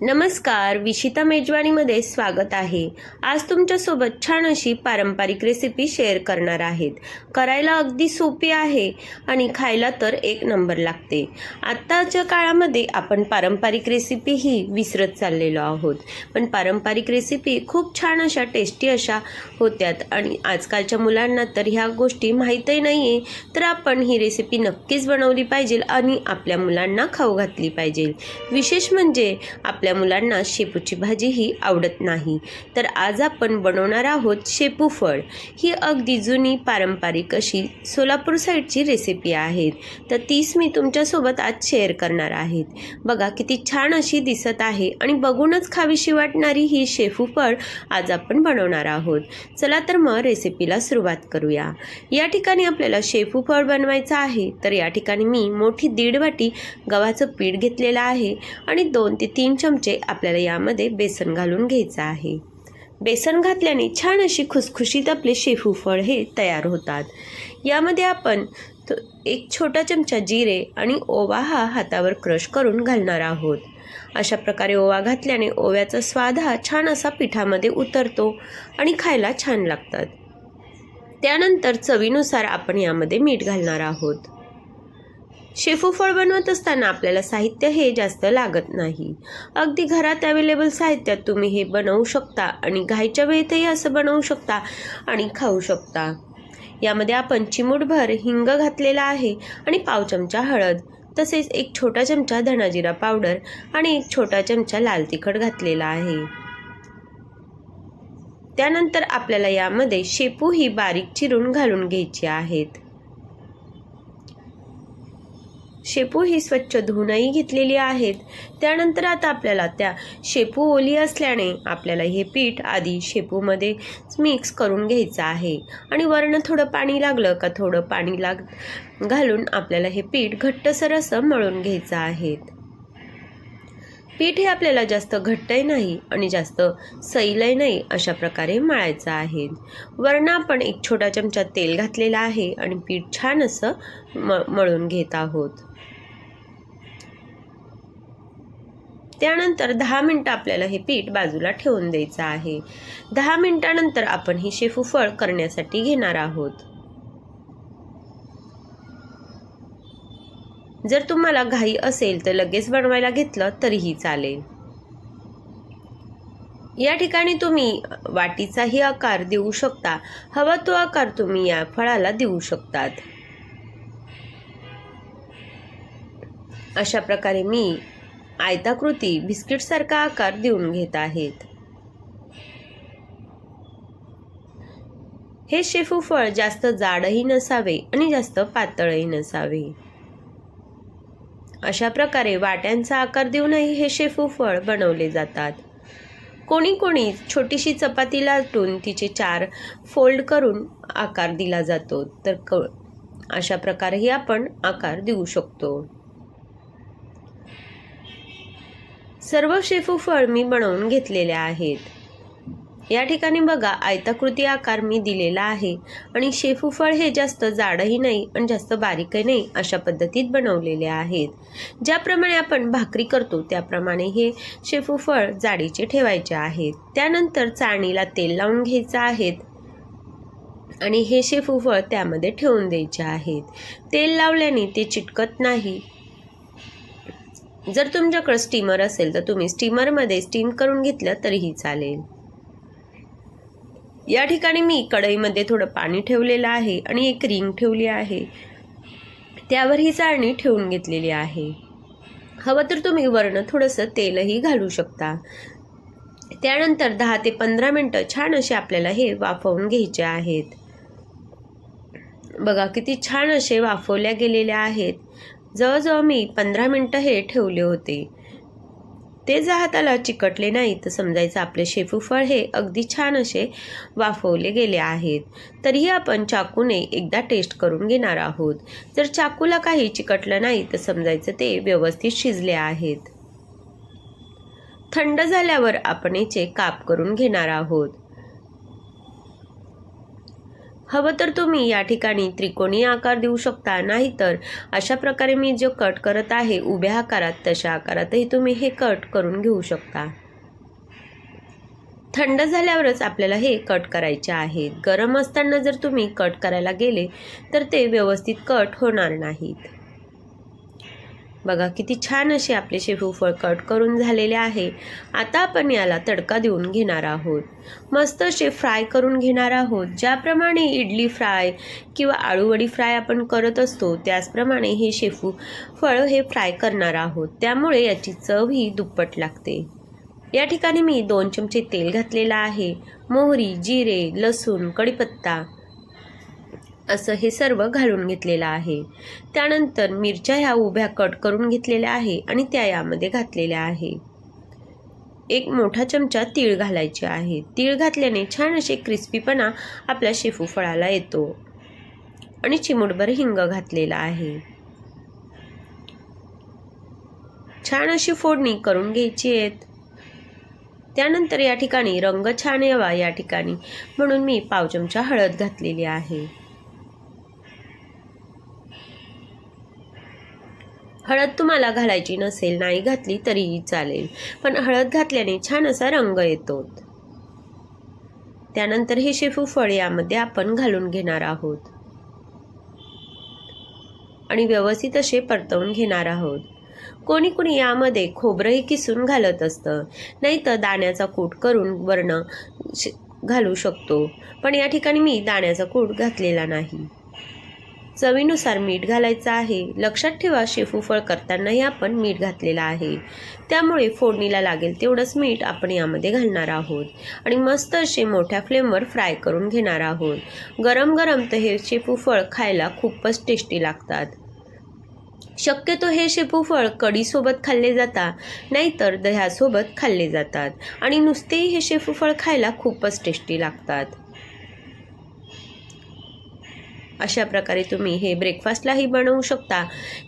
नमस्कार विशिता मेजवानीमध्ये स्वागत आहे. आज तुमच्यासोबत छान अशी पारंपरिक रेसिपी शेअर करणार आहेत. करायला अगदी सोपी आहे आणि खायला तर एक नंबर लागते. आत्ताच्या काळामध्ये आपण पारंपरिक रेसिपी ही विसरत चाललेलो आहोत. पण पारंपरिक रेसिपी खूप छान अशा टेस्टी अशा होत्यात आणि आजकालच्या मुलांना तर ह्या गोष्टी माहीतही नाही आहे तर आपण ही रेसिपी नक्कीच बनवली पाहिजे आणि आपल्या मुलांना खाऊ घातली पाहिजे. विशेष म्हणजे आपल्या मुलांना शेपूची भाजी ही आवडत नाही. तर आज आपण बनवणार आहोत शेपू फळ. ही अगदी जुनी पारंपरिक अशी सोलापूर साईडची रेसिपी आहे तर तीच मी तुमच्यासोबत आज शेअर करणार आहेत. बघा किती छान अशी दिसत आहे आणि बघूनच खावीशी वाटणारी ही शेपू फळ आज आपण बनवणार आहोत. चला तर मग रेसिपीला सुरुवात करूया. या ठिकाणी आपल्याला शेपू फळ बनवायचं आहे. तर या ठिकाणी मी मोठी दीड वाटी गव्हाचं पीठ घेतलेलं आहे आणि दोन ते तीन चमचे आपल्याला यामध्ये बेसन घालून घ्यायचं आहे. बेसन घातल्याने छान अशी खुसखुशीत आपले शेफू फळ हे तयार होतात. यामध्ये आपण एक छोटा चमचा जिरे आणि ओवा हा हातावर क्रश करून घालणार आहोत. अशा प्रकारे ओवा घातल्याने ओव्याचा स्वाद हा छान असा पिठामध्ये उतरतो आणि खायला छान लागतात. त्यानंतर चवीनुसार आपण यामध्ये मीठ घालणार आहोत. शेफूफळ बनवत असताना आपल्याला साहित्य हे जास्त लागत नाही. अगदी घरात अवेलेबल साहित्यात तुम्ही हे बनवू शकता आणि घाईच्या वेळेतही असं बनवू शकता आणि खाऊ शकता. यामध्ये आपण चिमूटभर हिंग घातलेला आहे आणि पाव चमचा हळद तसेच एक छोटा चमचा धणाजिरा पावडर आणि एक छोटा चमचा लाल तिखट घातलेला आहे. त्यानंतर आपल्याला यामध्ये शेपू ही बारीक चिरून घालून घ्यायची आहेत. शेपू ही स्वच्छ धुवूनही घेतलेली आहेत. त्यानंतर आता आपल्याला त्या शेपू ओली असल्याने आपल्याला हे पीठ आधी शेपूमध्ये मिक्स करून घ्यायचं आहे. आणि वरनं थोडं पाणी लागलं का थोडं पाणी लाग घालून आपल्याला हे पीठ घट्टसर असं मळून घ्यायचं आहे. पीठ हे आपल्याला जास्त घट्टही नाही आणि जास्त सैलही नाही अशा प्रकारे मळायचं आहे. वरनं आपण एक छोटा चमचा तेल घातलेला आहे आणि पीठ छान असं म मळून घेत आहोत. त्यानंतर दहा मिनटं आपल्याला हे पीठ बाजूला ठेवून द्यायचं आहे. दहा मिनटानंतर आपण ही शेफू फळ करण्यासाठी घेणार आहोत. जर तुम्हाला घाई असेल तर लगेच बनवायला घेतलं तरीही चालेल. या ठिकाणी तुम्ही वाटीचाही आकार देऊ शकता. हवा तो आकार तुम्ही या फळाला देऊ शकतात. अशा प्रकारे मी आयताकृती बिस्किटसारखा आकार देऊन घेत आहेत. हे शेफू फळ जास्त जाडही नसावे आणि जास्त पातळही नसावे. अशा प्रकारे वाट्यांचा आकार देऊनही हे शेफू फळ बनवले जातात. कोणी कोणी छोटीशी चपाती लाटून तिचे चार फोल्ड करून आकार दिला जातो. तर क अशा प्रकारेही आपण आकार देऊ शकतो. सर्व शेफूफळ मी बनवून घेतलेले आहेत. या ठिकाणी बघा आयताकृती आकार मी दिलेला आहे आणि शेफूफळ हे जास्त जाडही नाही आणि जास्त बारीकही नाही अशा पद्धतीत बनवलेले आहेत. ज्याप्रमाणे आपण भाकरी करतो त्याप्रमाणे हे शेफूफळ जाडीचे ठेवायचे आहेत. त्यानंतर चाळणीला तेल लावून घ्यायचं आहेत आणि हे शेफूफळ त्यामध्ये ठेवून द्यायचे आहेत. तेल लावल्याने ते चिटकत नाही. जर तुमच्याकडं स्टीमर असेल तर तुम्ही स्टीमरमध्ये स्टीम करून घेतलं तरीही चालेल. या ठिकाणी मी कढईमध्ये थोडं पाणी ठेवलेलं आहे आणि एक रिंग ठेवली आहे. त्यावर ही चाळणी ठेवून घेतलेली आहे. हवं तर तुम्ही वरनं थोडंसं तेलही घालू शकता. त्यानंतर दहा ते पंधरा मिनटं छान असे आपल्याला हे वाफवून घ्यायचे आहेत. बघा किती छान असे वाफवल्या गेलेल्या आहेत. जवळजवळ मी पंधरा मिनटं हे ठेवले होते. ते जर हाताला चिकटले नाही तर समजायचं आपले शेपूफळ हे अगदी छान असे वाफवले गेले आहेत. तरीही आपण चाकूने एकदा टेस्ट करून घेणार आहोत. जर चाकूला काही चिकटलं नाही तर समजायचं ते व्यवस्थित शिजले आहेत. थंड झाल्यावर आपण याचे काप करून घेणार आहोत. हवं तर तुम्ही या ठिकाणी त्रिकोणी आकार देऊ शकता नाहीतर अशा प्रकारे मी जो कट करत आहे उभ्या आकारात तशा आकारातही तुम्ही हे कट करून घेऊ शकता. थंड झाल्यावरच आपल्याला हे कट करायचे आहेत गरम असताना जर तुम्ही कट करायला गेले तर ते व्यवस्थित कट होणार नाहीत. बघा किती छान असे आपले शेपूफळ कट करून झालेले आहे. आता आपण याला तडका देऊन घेणार आहोत. मस्त असे फ्राय करून घेणार आहोत. ज्याप्रमाणे इडली फ्राय किंवा आळूवडी फ्राय आपण करत असतो त्याचप्रमाणे हे शेपू फळ हे फ्राय करणार आहोत. त्यामुळे याची चव ही दुप्पट लागते. या ठिकाणी मी दोन चमचे तेल घातलेलं आहे. मोहरी जिरे लसूण कढीपत्ता असं हे सर्व घालून घेतलेलं आहे. त्यानंतर मिरच्या ह्या उभ्या कट करून घेतलेल्या आहे आणि त्या यामध्ये घातलेल्या आहे. एक मोठा चमचा तीळ घालायचे आहे. तीळ घातल्याने छान असे क्रिस्पीपणा आपल्या शेफूफळाला येतो. आणि चिमूटभर हिंग घातलेला आहे. छान अशी फोडणी करून घ्यायची आहेत. त्यानंतर या ठिकाणी रंग छान यावा या ठिकाणी. म्हणून मी पाव चमचा हळद घातलेली आहे. हळद तुम्हाला घालायची नसेल नाही घातली तरीही चालेल. पण हळद घातल्याने छान असा रंग येतो. त्यानंतर हे शेफू फळ यामध्ये आपण घालून घेणार आहोत. आणि व्यवस्थित असे परतवून घेणार आहोत. कोणी कोणी यामध्ये खोबरंही किसून घालत असतं. नाही तर दाण्याचा कूट करून वर्ण श- घालू शकतो. पण या ठिकाणी मी दाण्याचा कूट घातलेला नाही. चवीनुसार मीठ घालायचं आहे. लक्षात ठेवा शेफूफळ करतानाही आपण मीठ घातलेलं आहे. त्यामुळे फोडणीला लागेल तेवढंच मीठ आपण यामध्ये घालणार आहोत. आणि मस्त असे मोठ्या फ्लेमवर फ्राय करून घेणार आहोत. गरम गरम तर हे शेफूफळ खायला खूपच टेस्टी लागतात. शक्यतो हे शेपूफळ कढीसोबत खाल्ले जाता नाहीतर दह्यासोबत खाल्ले जातात. आणि नुसतेही हे शेपूफळ खायला खूपच टेस्टी लागतात. अशा प्रकारे तुम्ही हे ब्रेकफास्टलाही बनवू शकता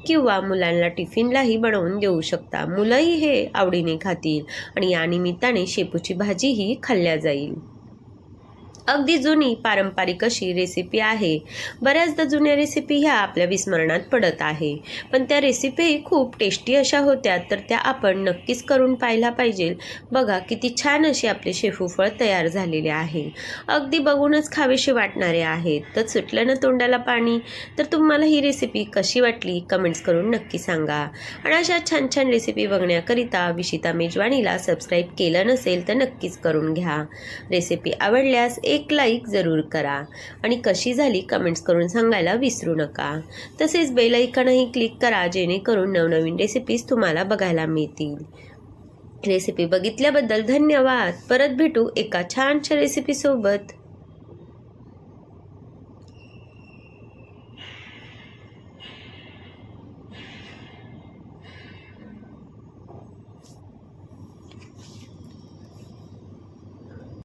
किंवा मुलांना टिफिनलाही बनवून देऊ शकता. मुलंही हे आवडीने खातील आणि या निमित्ताने शेपूची भाजीही खाल्ल्या जाईल. अगदी जुनी पारंपरिक अशी रेसिपी आहे. बऱ्याचदा जुन्या रेसिपी ह्या आपल्या विस्मरणात पडत आहे. पण त्या रेसिपीही खूप टेस्टी अशा होत्या तर त्या आपण नक्कीच करून पाहायला पाहिजे. बघा किती छान अशी आपले शेफूफळ तयार झालेले आहे. अगदी बघूनच खावेशी वाटणारे आहेत. तर सुटलं ना तोंडाला पाणी? तर तुम्हाला ही रेसिपी कशी वाटली? कमेंट्स करून नक्की सांगा. आणि अशा छान छान रेसिपी बघण्याकरिता विशिता मेजवानीला सबस्क्राईब केलं नसेल तर नक्कीच करून घ्या. रेसिपी आवडल्यास एक लाईक जरूर करा आणि कशी झाली कमेंट्स करून सांगायला विसरू नका. तसेच बेल आयकॉनही क्लिक करा जेणेकरून नवनवीन रेसिपीज तुम्हाला बघायला मिळतील. रेसिपी बघितल्याबद्दल धन्यवाद. परत भेटू एका छानशा रेसिपीसोबत